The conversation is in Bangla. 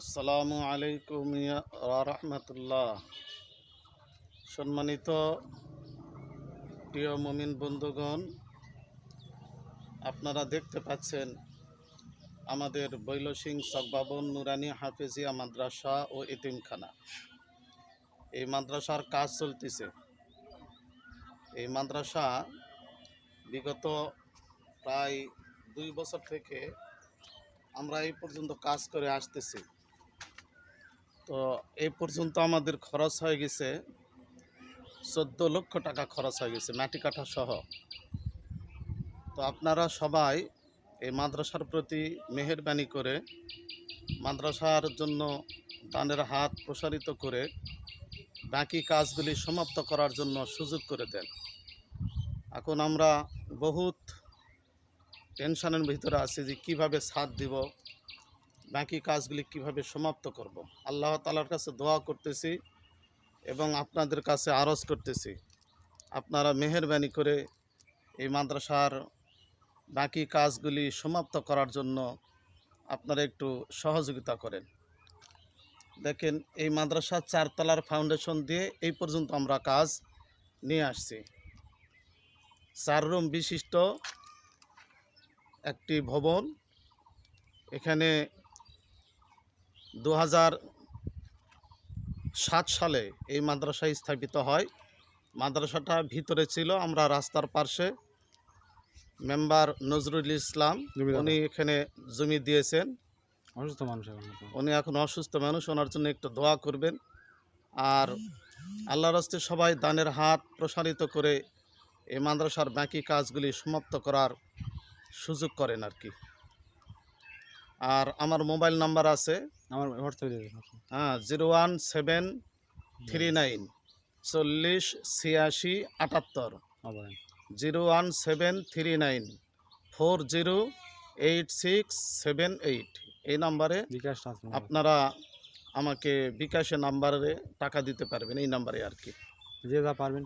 আসসালামু আলাইকুম রহমতুল্লাহ। সম্মানিত প্রিয় মমিন বন্ধুগণ, আপনারা দেখতে পাচ্ছেন আমাদের বৈলসিং সকবাবন নুরানি হাফেজিয়া মাদ্রাসা ও এতিমখানা। এই মাদ্রাসার কাজ চলতেছে। এই মাদ্রাসা বিগত প্রায় দুই বছর থেকে আমরা এই পর্যন্ত কাজ করে আসতেছি। তো এই পর্যন্ত আমাদের খরচ হয়ে গেছে চোদ্দ লক্ষ টাকা খরচ হয়ে গেছে মাটি কাঠা সহ। তো আপনারা সবাই এই মাদ্রাসার প্রতি মেহেরবানি করে মাদ্রাসার জন্য দানের হাত প্রসারিত করে বাকি কাজগুলি সমাপ্ত করার জন্য সুযোগ করে দেন। এখন আমরা বহুত টেনশনের ভিতরে আছি যে কীভাবে সাথ দিব বাকি কাজগুলি কীভাবে সমাপ্ত করব? আল্লাহ তালার কাছে দোয়া করতেছি এবং আপনাদের কাছে আরজ করতেছি। আপনারা মেহেরবানি করে এই মাদ্রাসার বাকি কাজগুলি সমাপ্ত করার জন্য আপনারা একটু সহযোগিতা করেন। দেখেন, এই মাদ্রাসার চারতলার ফাউন্ডেশন দিয়ে এই পর্যন্ত আমরা কাজ নিয়ে আসছি। চার রুম বিশিষ্ট একটি ভবন। এখানে দু সাত সালে এই মাদ্রাসা স্থাপিত হয়। মাদ্রাসাটা ভিতরে ছিল আমরা রাস্তার পাশে। মেম্বার নজরুল ইসলাম উনি এখানে জমি দিয়েছেন। অসুস্থ মানুষ উনি এখন অসুস্থ মানুষ ওনার জন্য একটু দোয়া করবেন। আর আল্লাহর হস্তে সবাই দানের হাত প্রসারিত করে এই মাদ্রাসার বাকি কাজগুলি সমাপ্ত করার সুযোগ করেন আর কি। আর আমার মোবাইল নাম্বার আছে আমার হোয়াটসঅ্যাপে দিয়ে দিন হ্যাঁ zero one seven three nine চল্লিশ ছিয়াশি আটাত্তর। Zero one seven three nine four zero eight six seven eight. এই নাম্বারে বিকাশ আপনারা আমাকে বিকাশে নাম্বারে টাকা দিতে পারবেন এই নাম্বারে আর কি। যে যা পারবেন